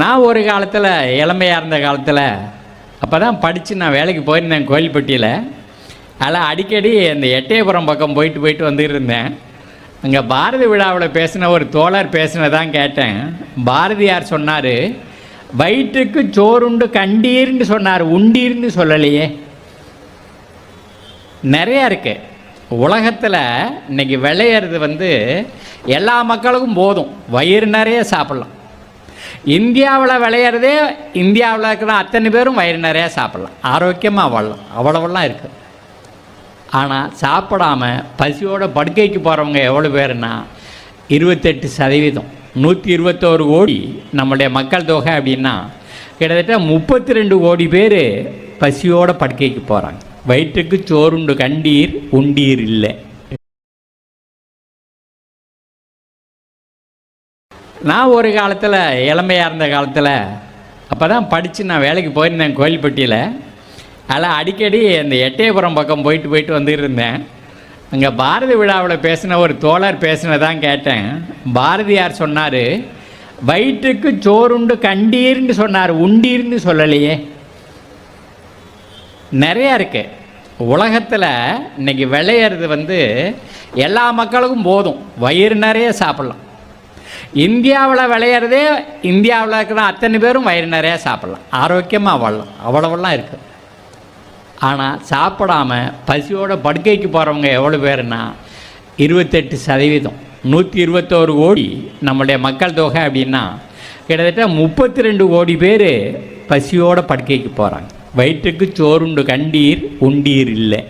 நான் ஒரு காலத்தில் இளமையாக இருந்த காலத்தில் அப்போ தான் படித்து நான் வேலைக்கு போயிருந்தேன் கோயில்பட்டியில். அதில் அடிக்கடி அந்த எட்டயபுரம் பக்கம் போயிட்டு போயிட்டு வந்துருந்தேன். அங்கே பாரதி விழாவில் பேசின ஒரு தோழர் பேசினதான் கேட்டேன். பாரதியார் சொன்னார் வயிற்றுக்கு சோறுண்டு கண்டீர்னு சொன்னார் உண்டீர்னு சொல்லலையே. நிறையா இருக்குது உலகத்தில் இன்னைக்கு விளையிறது வந்து எல்லா மக்களுக்கும் போதும். வயிறு நிறைய சாப்பிட்லாம். இந்தியாவில் விளையிறதே இந்தியாவில் இருக்கிற அத்தனை பேரும் வயிறு நிறைய சாப்பிட்லாம். ஆரோக்கியமாக வாழலாம். அவ்வளவெல்லாம் இருக்குது ஆனால் சாப்பிடாம பசியோட படுக்கைக்கு போகிறவங்க எவ்வளோ பேருன்னா இருபத்தெட்டு சதவீதம். நூற்றி இருபத்தோரு கோடி நம்முடைய மக்கள் தொகை அப்படின்னா கிட்டத்தட்ட முப்பத்தி ரெண்டு கோடி பேர் பசியோட படுக்கைக்கு போகிறாங்க வயிற்றுக்கு சோறுண்டு கண்டீர் உண்டீர் இல்லை. நான் ஒரு காலத்தில் இளமையாக இருந்த காலத்தில் அப்போ தான் படித்து நான் வேலைக்கு போயிருந்தேன் கோயில்பட்டியில். அதில் அடிக்கடி அந்த எட்டயபுரம் பக்கம் போயிட்டு போயிட்டு வந்துருந்தேன் அங்கே பாரதி விழாவில் பேசின ஒரு தோழர் பேசினதான் கேட்டேன். பாரதியார் சொன்னார் வயிற்றுக்கு சோறுண்டு கண்டீர்னு சொன்னார் உண்டீர்னு சொல்லலையே. நிறையா இருக்கு. உலகத்தில் இன்னைக்கு விளையிறது வந்து எல்லா மக்களுக்கும் போதும். வயிறு நிறைய சாப்பிட்லாம். இந்தியாவில் விளையிறதே இந்தியாவில் இருக்கிற அத்தனை பேரும் வயிறு நிறைய சாப்பிட்லாம். ஆரோக்கியமாக வாழலாம். அவ்வளவெல்லாம் இருக்குது ஆனால் சாப்பிடாம பசியோட படுக்கைக்கு போகிறவங்க எவ்வளோ பேருன்னா இருபத்தெட்டு சதவீதம். நூற்றி இருபத்தோரு கோடி நம்முடைய மக்கள் தொகை அப்படின்னா கிட்டத்தட்ட முப்பத்தி ரெண்டு கோடி பேர் பசியோட படுக்கைக்கு போகிறாங்க வயிற்றுக்கு சோறுண்டு கண்டீர் உண்டீர் இல்லை.